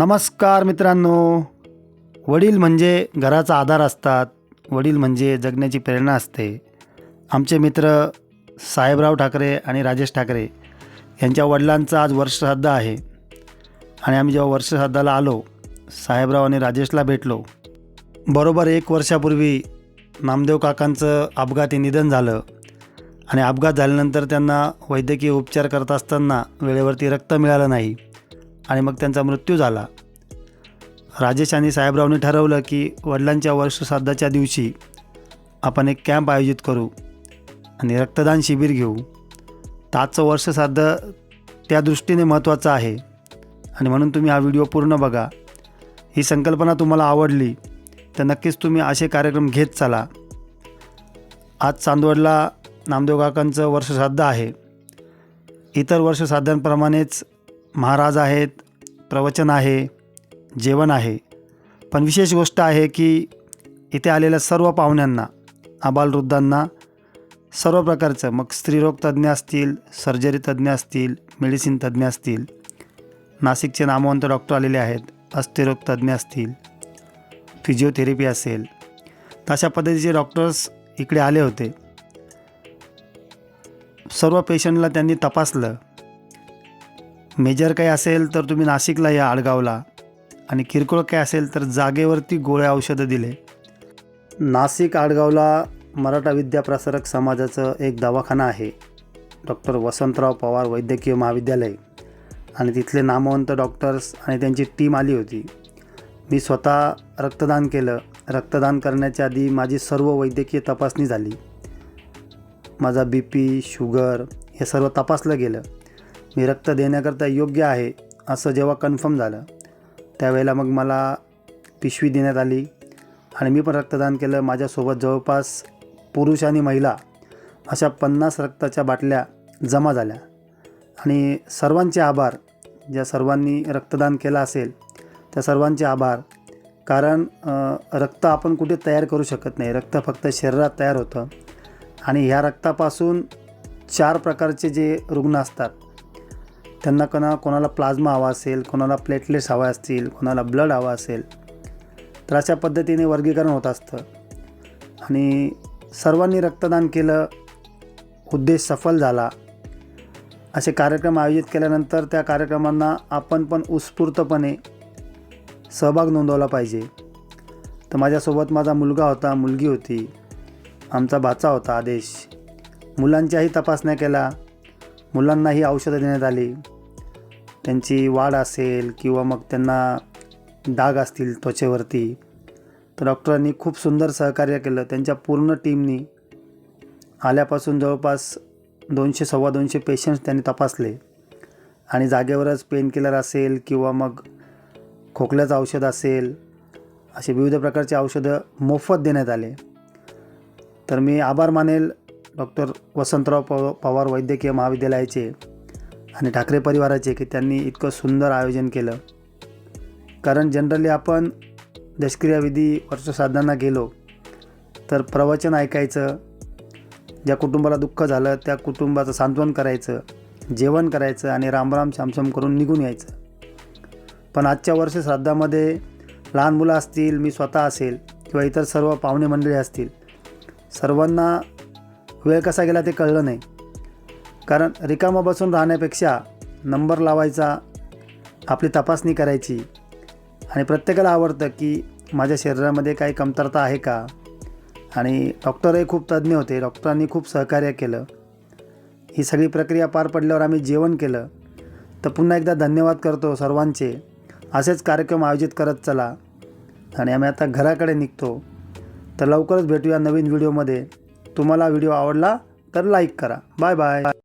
नमस्कार मित्रांनो. वडील म्हणजे घराचा आधार असतात. वडील म्हणजे जगण्याची प्रेरणा असते. आमचे मित्र साहेबराव ठाकरे आणि राजेश ठाकरे यांच्या वडिलांचा आज वर्षश्राद्ध आहे. आणि आम्ही जेव्हा वर्षश्राद्धाला आलो साहेबराव आणि राजेशला भेटलो. बरोबर एक वर्षापूर्वी नामदेव काकांचं अपघाती निधन झालं. आणि अपघात झाल्यानंतर त्यांना वैद्यकीय उपचार करत असताना वेळेवरती रक्त मिळालं नाही. आणि मग त्यांचा मृत्यू झाला. राजेश आणि साहेबरावने ठरवलं की वडिलांच्या वर्षश्राद्धाच्या दिवशी आपण एक कॅम्प आयोजित करू आणि रक्तदान शिबिर घेऊ. तर आजचं वर्षश्राद्ध त्या दृष्टीने महत्त्वाचं आहे आणि म्हणून तुम्ही हा व्हिडिओ पूर्ण बघा. ही संकल्पना तुम्हाला आवडली तर नक्कीच तुम्ही असे कार्यक्रम घेत चला. आज चांदवडला नामदेव काकांचं वर्षश्राद्ध आहे. इतर वर्षश्राद्धांप्रमाणेच महाराज आहेत प्रवचन आहे जेवण आहे. पण विशेष गोष्ट आहे की इथे आलेल्या सर्व पाहुण्यांना आबालवृद्धांना सर्व प्रकारचं मग स्त्रीरोग तज्ज्ञ असतील सर्जरी तज्ज्ञ असतील मेडिसिन तज्ज्ञ असतील नाशिकचे नामवंत डॉक्टर आलेले आहेत अस्थिरोग तज्ज्ञ असतील फिजिओथेरपी असेल तर अशा पद्धतीचे डॉक्टर्स इकडे आले होते. सर्व पेशंटला त्यांनी तपासलं. मेजर काही असेल तर तुम्ही नाशिकला या आडगावला आणि किरकोळ काय असेल तर जागेवरती गोळ्या औषधं दिले. नाशिक आडगावला मराठा विद्याप्रसारक समाजाचं एक दवाखाना आहे. डॉक्टर वसंतराव पवार वैद्यकीय महाविद्यालय. आणि तिथले नामवंत डॉक्टर्स आणि त्यांची टीम आली होती. मी स्वतः रक्तदान केलं. रक्तदान करण्याच्या आधी माझी सर्व वैद्यकीय तपासणी झाली. माझा बी पी शुगर हे सर्व तपासलं गेलं. मी रक्त देण्याकरता योग्य आहे असं जेव्हा कन्फर्म झालं त्यावेळेला मग मला पिशवी देण्यात आली आणि मी पण रक्तदान केलं. माझ्यासोबत जवळपास पुरुष आणि महिला अशा पन्नास रक्ताच्या बाटल्या जमा झाल्या. आणि सर्वांचे आभार ज्या सर्वांनी रक्तदान केलं असेल त्या सर्वांचे आभार. कारण रक्त आपण कुठे तयार करू शकत नाही. रक्त फक्त शरीरात तयार होतं. आणि ह्या रक्तापासून चार प्रकारचे जे रुग्ण असतात त्यांना कोणा कोणाला प्लाझ्मा हवा असेल कोणाला प्लेटलेट्स हवा असतील कोणाला ब्लड हवा असेल तर अशा पद्धतीने वर्गीकरण होत असतं. आणि सर्वांनी रक्तदान केलं उद्देश सफल झाला. असे कार्यक्रम आयोजित केल्यानंतर त्या कार्यक्रमांना आपण पण उत्स्फूर्तपणे सहभाग नोंदवला पाहिजे. तर माझ्यासोबत माझा मुलगा होता मुलगी होती आमचा भाचा होता आदेश. मुलांच्याही तपासण्या केल्या. मुलांनाही औषधं देण्यात आली. त्यांची वाढ असेल किंवा मग त्यांना डाग असतील त्वचेवरती तर डॉक्टरांनी खूप सुंदर सहकार्य केलं. त्यांच्या पूर्ण टीमनी आल्यापासून जवळपास दोनशे सव्वा दोनशे पेशंट्स त्यांनी तपासले. आणि जागेवरच पेनकिलर असेल किंवा मग खोकल्याचं औषध असेल असे विविध प्रकारचे औषधं मोफत देण्यात आले. तर मी आभार मानेल. डॉक्टर वसंतराव पव पवार वैद्यकीय महाविद्यालयाचे आणि ठाकरे परिवाराचे की त्यांनी इतकं सुंदर आयोजन केलं. कारण जनरली आपण दशक्रियाविधी वर्षसाधनांना गेलो तर प्रवचन ऐकायचं ज्या कुटुंबाला दुःख झालं त्या कुटुंबाचं सांत्वन करायचं जेवण करायचं आणि रामराम शामशाम करून निघून यायचं. पण आजच्या वर्षश्राद्धामध्ये लहान मुलं असतील मी स्वतः असेल किंवा इतर सर्व पाहुणे मंडळी असतील सर्वांना वेळ कसा गेला ते कळलं नाही. कारण रिकामा बसून राहण्यापेक्षा नंबर लावायचा आपली तपासणी करायची आणि प्रत्येकाला आवडतं की माझ्या शरीरामध्ये काही कमतरता आहे का? आणि डॉक्टरही खूप तज्ज्ञ होते डॉक्टरांनी खूप सहकार्य केलं. ही सगळी प्रक्रिया पार पडल्यावर आम्ही जेवण केलं. तर पुन्हा एकदा धन्यवाद करतो सर्वांचे. असेच कार्यक्रम आयोजित करत चला. आणि आम्ही आता घराकडे निघतो. तर लवकरच भेटूया नवीन व्हिडिओमध्ये. तुम्हाला व्हिडिओ आवडला तर लाईक करा. Bye bye.